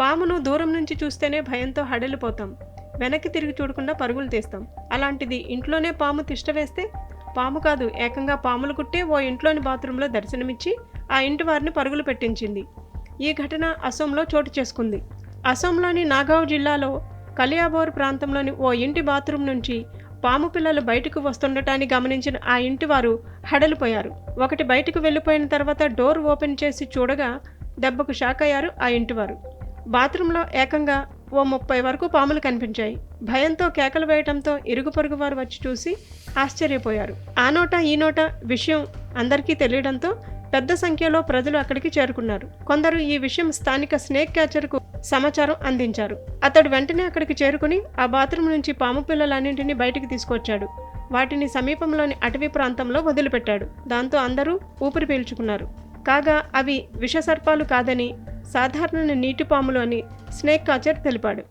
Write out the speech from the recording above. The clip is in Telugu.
పామును దూరం నుంచి చూస్తేనే భయంతో హడలిపోతాం. వెనక్కి తిరిగి చూడకుండా పరుగులు తీస్తాం. అలాంటిది ఇంట్లోనే పాము తిష్ట వేస్తే? పాము కాదు ఏకంగా పాములు కుట్టే ఓ ఇంట్లోని బాత్రూంలో దర్శనమిచ్చి ఆ ఇంటి వారిని పరుగులు పెట్టించింది. ఈ ఘటన అసోంలో చోటు చేసుకుంది. అసోంలోని నాగావ్ జిల్లాలో కలియాబోర్ ప్రాంతంలోని ఓ ఇంటి బాత్రూం నుంచి పాము పిల్లలు బయటకు వస్తుండటాన్ని గమనించిన ఆ ఇంటి వారు హడలిపోయారు. ఒకటి బయటకు వెళ్ళిపోయిన తర్వాత డోర్ ఓపెన్ చేసి చూడగా దెబ్బకు షాక్ అయ్యారు ఆ ఇంటివారు బాత్రూంలో ఏకంగా ఓ ముప్పై వరకు పాములు కనిపించాయి. భయంతో కేకలు వేయటంతో ఇరుగు పొరుగు వారు వచ్చి చూసి ఆశ్చర్యపోయారు. ఆ నోట ఈ నోట విషయం అందరికీ తెలియడంతో పెద్ద సంఖ్యలో ప్రజలు అక్కడికి చేరుకున్నారు. కొందరు ఈ విషయం స్థానిక స్నేక్ క్యాచర్కు సమాచారం అందించారు. అతడు వెంటనే అక్కడికి చేరుకుని ఆ బాత్రూమ్ నుంచి పాము పిల్లలన్నింటినీ బయటికి తీసుకొచ్చాడు. వాటిని సమీపంలోని అటవీ ప్రాంతంలో వదిలిపెట్టాడు. దాంతో అందరూ ఊపిరి పీల్చుకున్నారు. కాగా అవి విషసర్పాలు కాదని సాధారణ నీటి పాములు అని స్నేక్ కాచర్ తెలిపాడు.